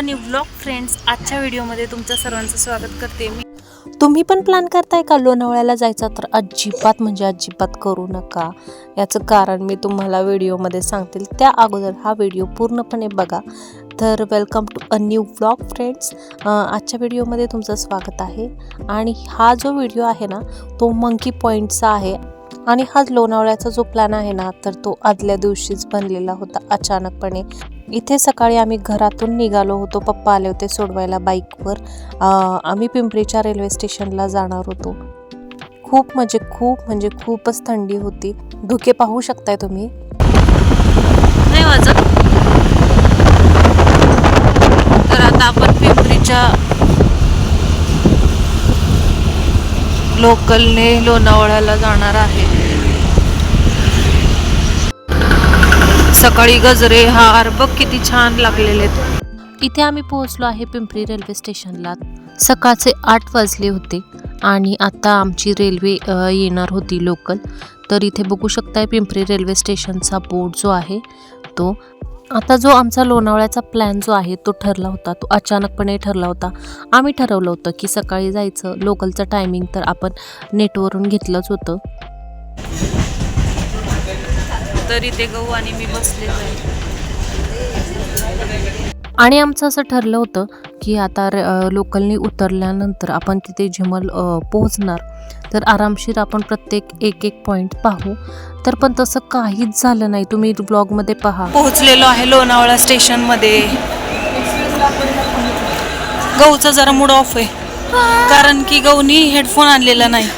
अ new blog friends आजच्या व्हिडिओमध्ये तुमच्या सर्वांचं स्वागत करते मी. तुम्ही पण प्लॅन करताय का लोणावळ्याला जायचा? तर अजिबात म्हणजे अजिबात करू नका. याचं कारण मी तुम्हाला व्हिडिओमध्ये सांगतील. त्या अगोदर हा व्हिडिओ पूर्णपणे बघा. तर welcome to a new vlog friends आजच्या व्हिडिओमध्ये तुमचं स्वागत आहे. आणि हा जो व्हिडिओ आहे ना तो मंकी पॉईंटचा आहे. आणि हा लोणावळ्याचा जो प्लॅन आहे ना तर तो आदल्या दिवशीच बनलेला होता अचानकपणे. इथे सकाळी आम्ही घरातून निघालो होतो. पप्पा आले होते सोडवायला बाईकवर. आम्ही पिंपरीच्या रेल्वे स्टेशनला जाणार होतो. खूप म्हणजे खूप म्हणजे खूपच थंडी होती. धुके पाहू शकताय तुम्ही? नाही वाजत. तर आता आपण पिंपरीच्या लोकलने लोणावळ्याला जाणार आहे. सकाळी गजरे हा बघ किती छान लागलेले आहेत. इथे आम्ही पोहोचलो आहे पिंपरी रेल्वे स्टेशनला. सकाळचे आठ वाजले होते आणि आता आमची रेल्वे येणार होती लोकल. तर इथे बघू शकताय पिंपरी रेल्वे स्टेशनचा बोर्ड जो आहे तो आता जो आमचा लोणावळ्याचा प्लॅन जो आहे तो ठरला होता. तो अचानकपणे ठरला होता. आम्ही ठरवलं होतं की सकाळी जायचं. लोकलचं टायमिंग तर आपण नेटवरून घेतलंच होतं. तर इथे गहू आणि मी बसले आहे. आणि आमचं असं ठरलं होतं की आता लोकलनी उतरल्यानंतर आपण तिथे जिमल अ, पोहोचणार. तर आरामशीर आपण प्रत्येक एक एक पॉईंट पाहू. तर पण तसं काहीच झालं नाही. तुम्ही ब्लॉगमध्ये पहा. पोहोचलेलो आहे लोणावळा स्टेशनमध्ये. गहूचा जरा मूड ऑफ आहे. कारण की गहूनी हेडफोन आणलेला नाही.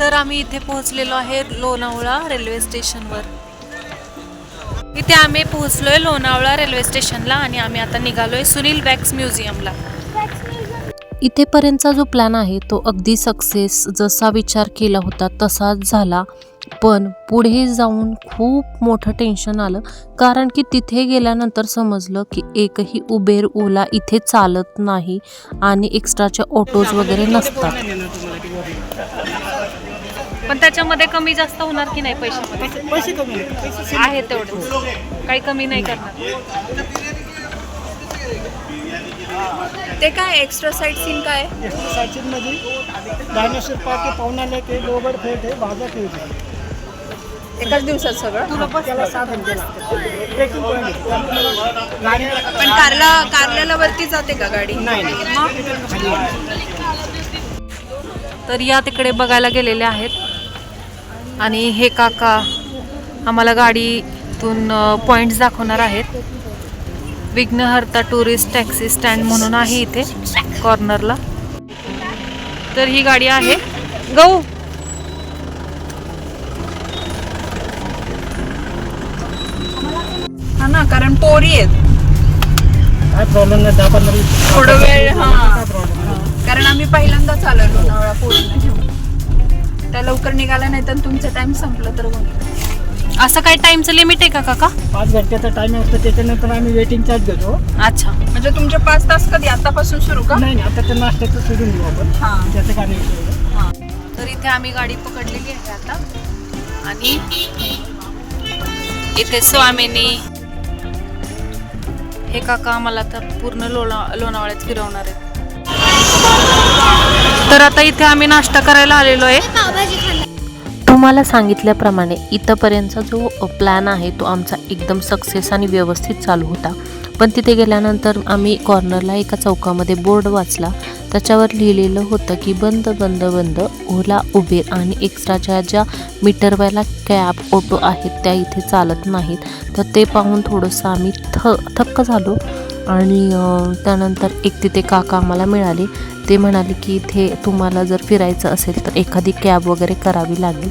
तर आम्ही इथे पोहोचलेलो आहे लोणावळा रेल्वे स्टेशनवर. इथे आम्ही पोहोचलोय लोणावळा रेल्वे स्टेशनला आणि आम्ही आता निघालोय सुनील वॅक्स म्युझियमला. इथेपर्यंतचा जो प्लॅन आहे तो अगदी सक्सेस जसा विचार केला होता तसाच झाला. पण पुढे जाऊन खूप मोठं टेन्शन आलं. कारण की तिथे गेल्यानंतर समजलं की एकही उबेर ओला इथे चालत नाही आणि एक्स्ट्राचे ऑटोज वगैरे नसतात. पण त्याच्यामध्ये कमी जास्त होणार की नाही पैसे? पैसे कमी आहेत. पैसे आहे तेवढे. काही कमी नाही करणार. ते काय एक्स्ट्रा साईट सीन काय? मध्ये डायनोसर पार्क आहे पाहुणालय आहे लोबर फेट आहे बाजा फेट आहे. एकाच दिवसात सगळं? त्याला सात घंटे लागतात ट्रेकिंग पॉईंट आहे. त्यामुळे गाड्या पण कारला कारल्याला वरती जाते का गाडी? नाही नाही. तर या तिकडे बघायला गेलेले आहेत. आणि हे काका आम्हाला गाडीतून पॉईंट्स दाखवणार आहेत. विघ्नहर्ता टुरिस्ट टॅक्सी स्टँड म्हणून आहे इथे कॉर्नरला तर ही गाडी आहे. गहू! हा ना कारण पोरी आहेत. काय प्रॉब्लेम नाही दहा पंधरा वीस- थोडं वेळ हा. कारण आम्ही पहिल्यांदाच आलो लोणावळा पोरींना घेऊन. त्या लवकर निघाला नाही तर तुमचं टाइम संपलं तर मग असं काय टाइमचं लिमिट आहे का काका? पाच घंट्याचा टाइम असतो त्याच्यानंतर आम्ही वेटिंग चार्ज घेतो. अच्छा. म्हणजे तुमचे पाच तास कधी? आतापासून सुरू का? नाही नाही आता तर नाश्त्याचं सोडून देऊ आपण. हा. त्याचं काय नाही विषय. हा. तर इथे आम्ही गाडी पकडलेली आहे आता. आणि इथे स्वामीनी हे काका आम्हाला तर पूर्ण लोणा लोणावळ्यात फिरवणार आहेत. तर आता इथे आम्ही नाश्ता करायला आलेलो आहे. तुम्हाला सांगितल्याप्रमाणे इथंपर्यंतचा जो प्लॅन आहे तो आमचा एकदम सक्सेस आणि व्यवस्थित चालू होता. पण तिथे गेल्यानंतर आम्ही कॉर्नरला एका चौकामध्ये बोर्ड वाचला. त्याच्यावर लिहिलेलं होतं की बंद बंद बंद ओला उबेर आणि एक्स्ट्राच्या ज्या मीटरवाला कॅब ऑटो आहेत त्या इथे चालत नाहीत. तर ते पाहून थोडंसं आम्ही थ थक्क झालो. आणि त्यानंतर एक तिथे काका आम्हाला मिळाले. ते म्हणाले की इथे तुम्हाला जर फिरायचं असेल तर एखादी कॅब वगैरे करावी लागेल.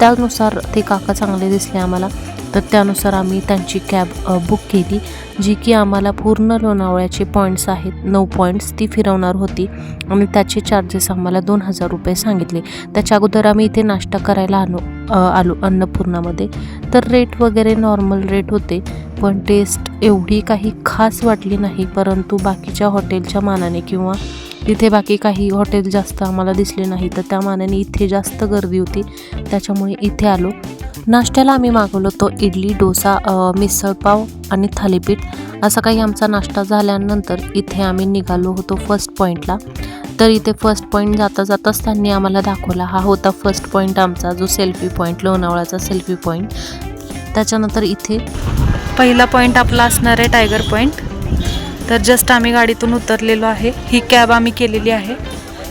त्यानुसार ते काका चांगले दिसले आम्हाला. तर त्यानुसार आम्ही त्यांची कॅब बुक केली जी की आम्हाला पूर्ण लोणावळ्याचे पॉईंट्स आहेत. नऊ पॉईंट्स ती फिरवणार होती आणि त्याचे चार्जेस आम्हाला दोन हजार रुपये सांगितले. त्याच्या अगोदर आम्ही इथे नाश्ता करायला आलो आलो अन्नपूर्णामध्ये. तर रेट वगैरे नॉर्मल रेट होते. पण टेस्ट एवढी काही खास वाटली नाही परंतु बाकीच्या हॉटेलच्या मानाने किंवा तिथे बाकी काही हॉटेल जास्त आम्हाला दिसले नाही तर त्या मानाने इथे जास्त गर्दी होती. त्याच्यामुळे इथे आलो. नाश्त्याला आम्ही मागवलो तो इडली डोसा मिसळपाव आणि थालीपीठ. असा काही आमचा नाश्ता झाल्यानंतर इथे आम्ही निघालो होतो फर्स्ट पॉईंटला तर इथे फर्स्ट पॉईंट जाता जाताच त्यांनी आम्हाला दाखवला. हा होता फर्स्ट पॉईंट आमचा जो सेल्फी पॉईंट लोणावळाचा सेल्फी पॉईंट त्याच्यानंतर इथे पहिला पॉईंट आपला असणार आहे टायगर पॉईंट तर जस्ट आम्ही गाडीतून उतरलेलो आहे. ही कॅब आम्ही केलेली आहे.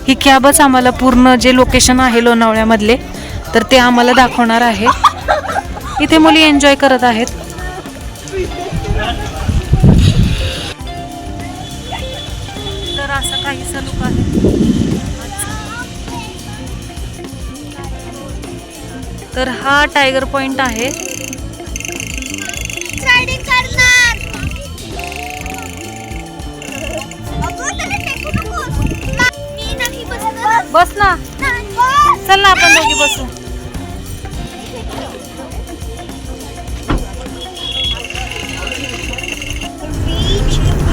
ही कॅबच आम्हाला पूर्ण जे लोकेशन आहे लोणावळ्यामधले तर ते आम्हाला दाखवणार आहे. इथे मुली एन्जॉय करत आहेत. तर असं काही सलूक आहे. तर हा टायगर पॉईंट आहे. रायडिंग करणार. मी नाही बस ना. चल ना आपण दोघी बसू.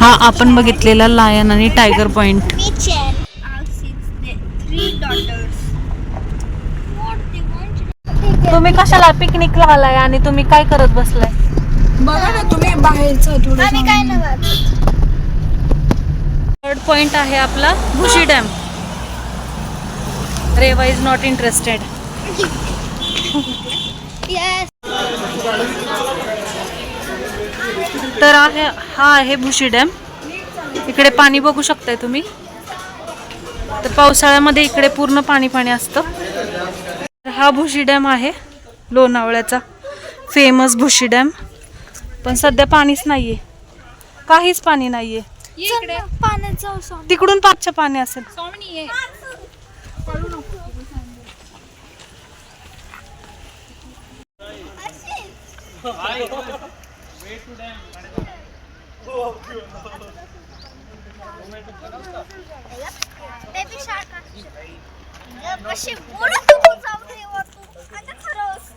हा आपण बघितलेला लायन आणि टायगर पॉइंट तुम्ही कशाला पिकनिकला आलाय आणि तुम्ही काय करत बसलाय? बघा ना तुम्ही बाहेरचं थोडं आम्ही काय नाही करत. थर्ड पॉइंट आहे आपला Bhushi dam. Reva is not interested. तर आहे हा आहे भुशी डॅम. इकडे पाणी बघू शकताय तुम्ही. तर पावसाळ्यामध्ये इकडे पूर्ण पाणी पाणी असतं. तर हा भुशी डॅम आहे लोणावळ्याचा. Famous Bhushi dam. पण सध्या पाणीच नाहीये. काहीच पाणी नाहीये. चल ना, पाण्यात जाऊ स्वामी. तिकडून पाचच्या पाणी असेल. अशी. बोलत जाऊ दे. आता खरंच.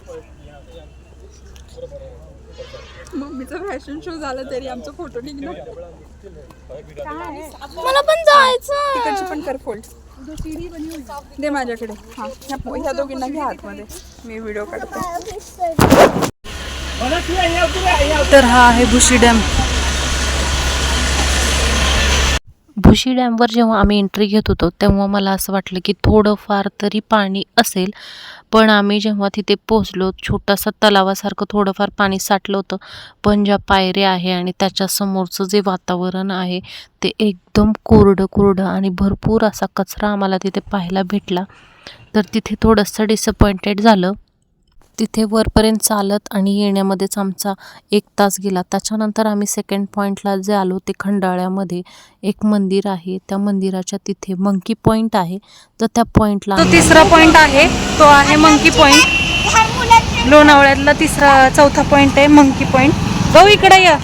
मम्मीचा फॅशन शो झाला तरी आमचा फोटो निघणार. मला पण जायचं तिकडची पण कर फोल्ड दे माझ्याकडे. हा ह्या ह्या दोघींना घ्या आतमध्ये. मी व्हिडिओ काढते. तर हा आहे भुशी डॅम. भुशी डॅमवर जेव्हा आम्ही एंट्री घेत होतो तेव्हा मला असं वाटलं की थोडंफार तरी पाणी असेल. पण आम्ही जेव्हा तिथे पोचलो छोटासा तलावासारखं थोडंफार पाणी साठलं होतं. पण ज्या पायऱ्या आहे आणि त्याच्यासमोरचं जे वातावरण आहे ते एकदम कोरडं कोरडं आणि भरपूर असा कचरा आम्हाला तिथे पाहायला भेटला. तर तिथे थोडंसं डिसअपॉइंटेड झालं. तिथे वरपर्यंत चालत आणि येण्यामध्येच आमचा एक तास गेला. त्याच्यानंतर आम्ही सेकंड पॉईंटला जे आलो ते खंडाळ्यामध्ये एक मंदिर आहे. त्या मंदिराच्या तिथे मंकी पॉईंट आहे. तर त्या पॉईंटला तो तिसरा पॉइंट आहे. तो आहे मंकी मुलांनी लोणावळ्यातला तिसरा चौथा पॉइंट आहे मंकी पॉइंट गौ इकडे या.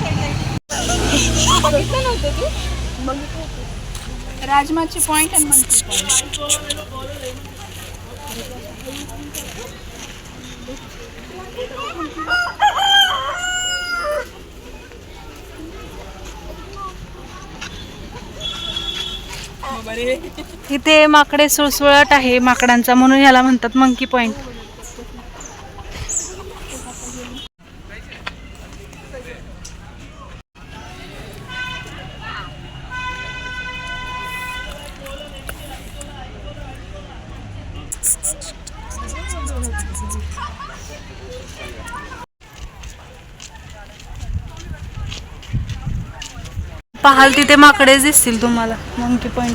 राजमाची पॉइंट आणि मंकी इथे माकडे सुळसुळाट आहे माकडांचा म्हणून याला म्हणतात मंकी पॉइंट पाहाल तिथे माकडेच दिसतील तुम्हाला. मंकी कर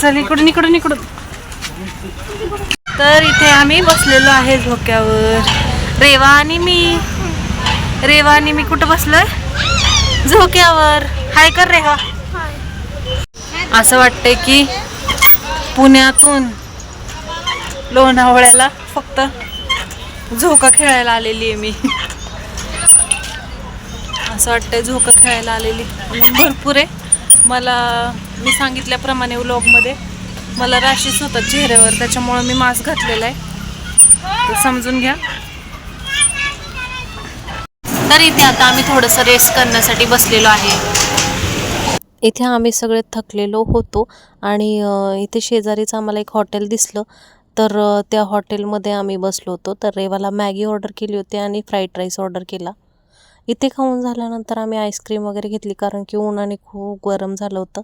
चल इकडून इकडून इकडून. तर इथे आम्ही बसलेलो आहे झोक्यावर. रेवा आणि मी. रेवा आणि मी कुठं बसलोय? झोक्यावर. हाय कर रेवा. असं वाटतंय की पुण्यातून लोणावळ्याला फक्त झोका खेळायला आलेली आहे मी. असं वाटतंय झोका खेळायला आलेली. भरपूर आहे. मला मी सांगितल्याप्रमाणे व्लॉगमध्ये मला रॅशेस होतात चेहऱ्यावर त्याच्यामुळं मी मास्क घातलेला आहे. तर समजून घ्या. तर इथे आता आम्ही थोडंसं रेस्ट करण्यासाठी बसलेलो आहे. इथे आम्ही सगळे थकलेलो होतो आणि इथे शेजारीच आम्हाला एक हॉटेल दिसलं. तर त्या हॉटेलमध्ये आम्ही बसलो होतो. तर रेवाला मॅगी ऑर्डर केली होती आणि फ्राईड राईस ऑर्डर केला. इथे खाऊन झाल्यानंतर आम्ही आईस्क्रीम वगैरे घेतली कारण की उन्हाने खूप गरम झालं होतं.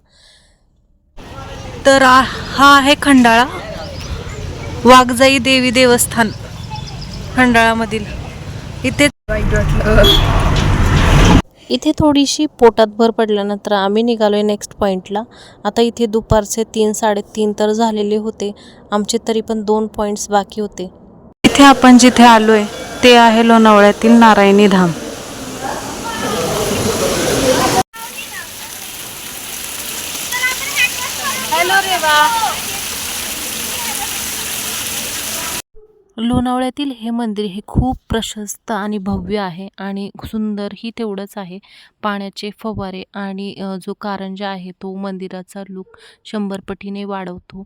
तर हा आहे खंडाळा. वाघजाई देवी देवस्थान खंडाळामधील. इथे इथे थोडीशी पोटात भर पडल्यानंतर आम्ही निघालोय नेक्स्ट पॉईंटला आता इथे दुपारचे तीन साडेतीन तर झालेले होते. आमचे तरी पण दोन पॉईंट्स बाकी होते. इथे आपण जिथे आलोय ते आहे लोणावळ्यातील नारायणी धाम. हॅलो रेवा लोणावळ्यातील हे मंदिर हे खूप प्रशस्त आणि भव्य आहे आणि सुंदरही तेवढंच आहे. पाण्याचे फवारे आणि जो कारंजा आहे तो मंदिराचा लुक शंभर पटीने वाढवतो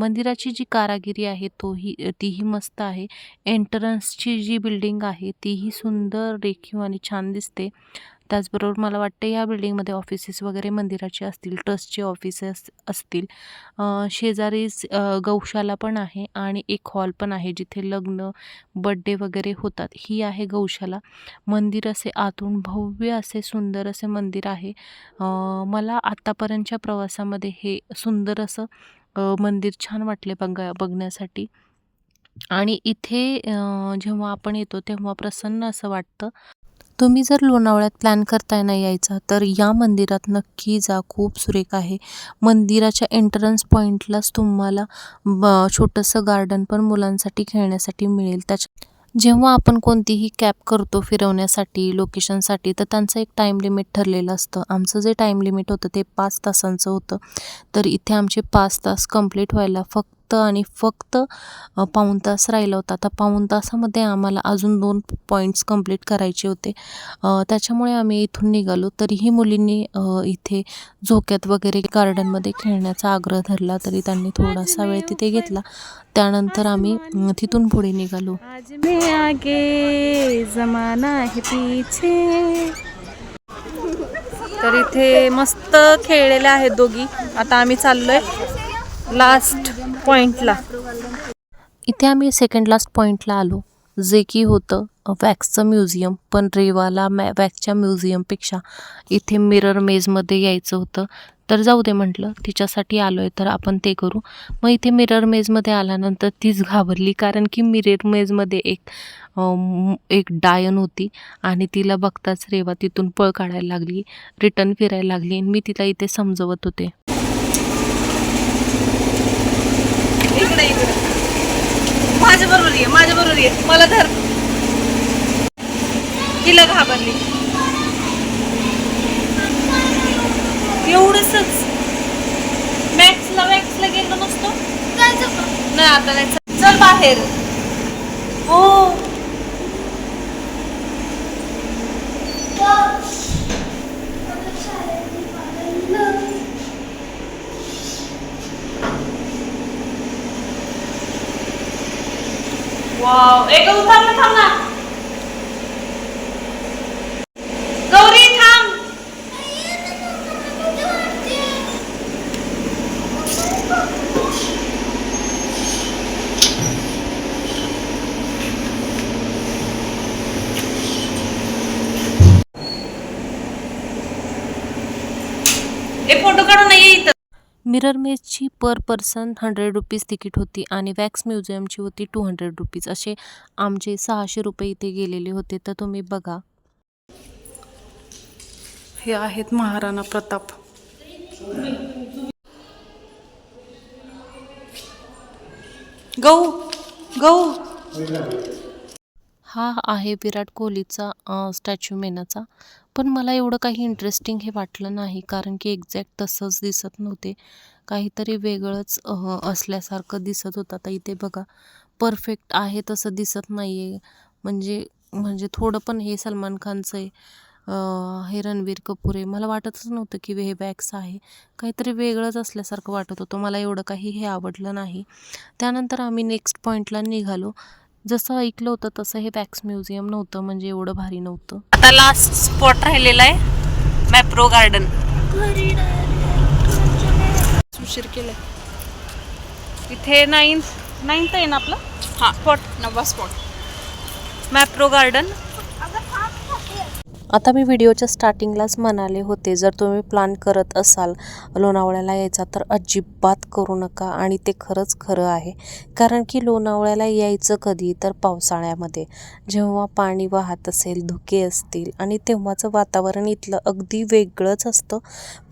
मंदिराची जी कारागिरी आहे तोही तीही मस्त आहे. एंट्रन्सची जी बिल्डिंग आहे तीही सुंदर रेखीव आणि छान दिसते. त्याचबरोबर मला वाटते या बिल्डिंगमध्ये ऑफिसेस वगैरे मंदिराचे असतील ट्रस्टचे ऑफिसेस असतील. शेजारीच गौशाला पण आहे आणि एक हॉल पण आहे जिथे लग्न बड्डे वगैरे होतात. ही आहे गौशाला. मंदिर असे आतून भव्य असे सुंदर असे मंदिर आहे. मला आत्तापर्यंतच्या प्रवासामध्ये हे सुंदर असं मंदिर छान वाटले बघा बघण्यासाठी. आणि इथे जेव्हा आपण येतो तेव्हा प्रसन्न असं वाटतं. तुम्ही जर लोणावळ्यात प्लॅन करताय ना यायचा तर या मंदिरात नक्की जा. खूप सुरेख आहे. मंदिराच्या एंट्रन्स पॉईंटलाच तुम्हाला ब छोटंसं गार्डन पण मुलांसाठी खेळण्यासाठी मिळेल. त्याच्या जेव्हा आपण कोणतीही कॅब करतो फिरवण्यासाठी लोकेशनसाठी तर त्यांचं एक टाईम लिमिट ठरलेलं असतं. आमचं जे टाईम लिमिट होतं ते पाच तासांचं होतं. तर इथे आमचे पाच तास कंप्लीट व्हायला फक्त फक्त आणि फक्त पाऊण तास राहिला होता. आता पाऊण तासामध्ये आम्हाला अजून दोन पॉईंट्स कंप्लीट करायचे होते. त्याच्यामुळे आम्ही इथून निघालो. तरीही मुलींनी इथे झोक्यात वगैरे गार्डनमध्ये खेळण्याचा आग्रह धरला तरी त्यांनी थोडासा वेळ तिथे घेतला. त्यानंतर आम्ही तिथून पुढे निघालो. आगे जमाना है पीछे. तर इथे मस्त खेळलेले आहेत दोघी. आता आम्ही चाललोय. लास्ट पॉईंटला इथे आम्ही सेकंड लास्ट पॉईंटला आलो जे की होतं वॅक्सचं म्युझियम पण रेवाला मॅ वॅक्सच्या म्युझियमपेक्षा इथे मिरर मेजमध्ये यायचं होतं. तर जाऊ दे म्हटलं तिच्यासाठी आलो आहे तर आपण ते करू. मग इथे मिरर मेजमध्ये आल्यानंतर तीच घाबरली कारण की मिरर मेजमध्ये एक एक डायन होती आणि तिला बघताच रेवा तिथून पळ काढायला लागली रिटर्न फिरायला लागली. आणि मी तिला इथे समजवत होते. इकडे इकडे. माझ्या बरोबर ये माझ्या बरोबर ये. मला धर. तिला घाबरली. एवढंच मॅक्सला मॅक्सला गेलो नसतो. नाही आता नाही. चल- चल बाहेर. हो. वाव एक उतरलं थांब ना गौरी थांब एक फोटो काढून नाही इथं mirror मेजची per person hundred rupees ticket होती आणि वॅक्स म्युझियमची होती टू हंड्रेड रुपीज. असे आमचे सहाशे रुपये इथे गेलेले होते. तर तुम्ही बघा. हे आहेत महाराणा प्रताप. गहू गहू. हा आहे विराट कोहलीचा स्टॅच्यू मेनाचा. पण मला एवढं काही इंटरेस्टिंग हे वाटलं नाही कारण की एक्झॅक्ट तसंच दिसत नव्हते. काहीतरी वेगळंच असल्यासारखं दिसत होतं आता इथे बघा. परफेक्ट आहे तसं दिसत नाही आहे म्हणजे म्हणजे थोडं पण हे सलमान खानचं आहे हे रणबीर कपूर आहे. मला वाटतच नव्हतं की हे वॅक्स आहे. काहीतरी वेगळंच असल्यासारखं वाटत होतं. मला एवढं काही हे आवडलं नाही. त्यानंतर आम्ही नेक्स्ट पॉईंटला निघालो. जसं ऐकलं होतं तसं हे वॅक्स म्युझियम नव्हतं म्हणजे एवढं भारी नव्हतं. आता लास्ट स्पॉट राहिलेला आहे मॅप्रो गार्डन उशीर केलाय. इथे नाईन नाईन्थ आहे ना आपलं? हा. स्पॉट नववा स्पॉट मॅप्रो गार्डन आता मी व्हिडिओच्या स्टार्टिंगलाच म्हणाले होते जर तुम्ही प्लॅन करत असाल लोणावळ्याला यायचा तर अजिबात करू नका. आणि ते खरंच खरं आहे. कारण की लोणावळ्याला यायचं कधी? तर पावसाळ्यामध्ये. जेव्हा पाणी वाहत असेल धुके असतील आणि तेव्हाचं वातावरण इथलं अगदी वेगळंच असतं.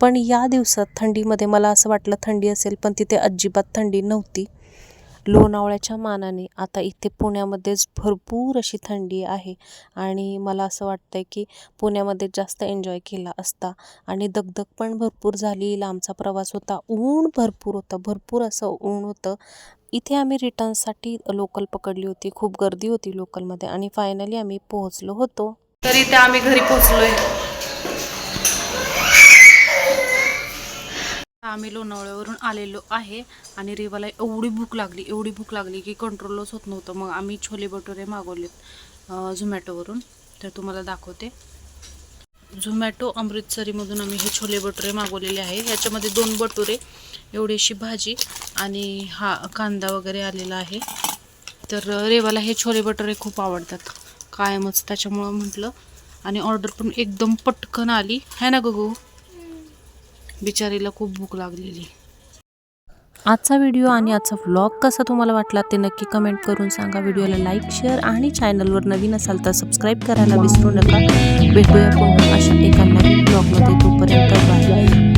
पण या दिवसात थंडीमध्ये मला असं वाटलं थंडी असेल पण तिथे अजिबात थंडी नव्हती. लोणावळ्याच्या मानाने आता इथे पुण्यामध्येच भरपूर अशी थंडी आहे आणि मला असं वाटतं आहे की पुण्यामध्ये जास्त एन्जॉय केला असता. आणि दगदग पण भरपूर झाली लांबचा प्रवास होता ऊन भरपूर होतं भरपूर असं ऊन होतं. इथे आम्ही रिटर्नसाठी लोकल पकडली होती खूप गर्दी होती लोकलमध्ये आणि फायनली आम्ही पोहोचलो होतो. तर इथे आम्ही घरी पोहोचलोय. आम्ही लोणावळ्यावरून आलेलो आहे आणि रेवाला एवढी भूक लागली एवढी भूक लागली की कंट्रोलच होत नव्हतं. मग आम्ही छोले भटुरे मागवलेत झोमॅटोवरून. तर तुम्हाला दाखवते. झोमॅटो अमृतसरीमधून आम्ही हे छोले भटुरे मागवलेले आहे. ह्याच्यामध्ये दोन भटुरे एवढीशी भाजी आणि हा कांदा वगैरे आलेला आहे. तर रेवाला हे छोले भटुरे खूप आवडतात. कायमच त्याच्यामुळं म्हटलं. आणि ऑर्डर पण एकदम पटकन आली. है ना गगू बिचारीला खूप भूक लागलेली. आजचा व्हिडिओ आणि आजचा व्लॉग कसा तुम्हाला वाटला ते नक्की कमेंट करून सांगा. व्हिडिओला लाईक शेअर आणि चॅनलवर नवीन असाल तर सबस्क्राईब करायला विसरू नका. भेटूया पुन्हा अशा एका नवीन ब्लॉगमध्ये तोपर्यंत बाय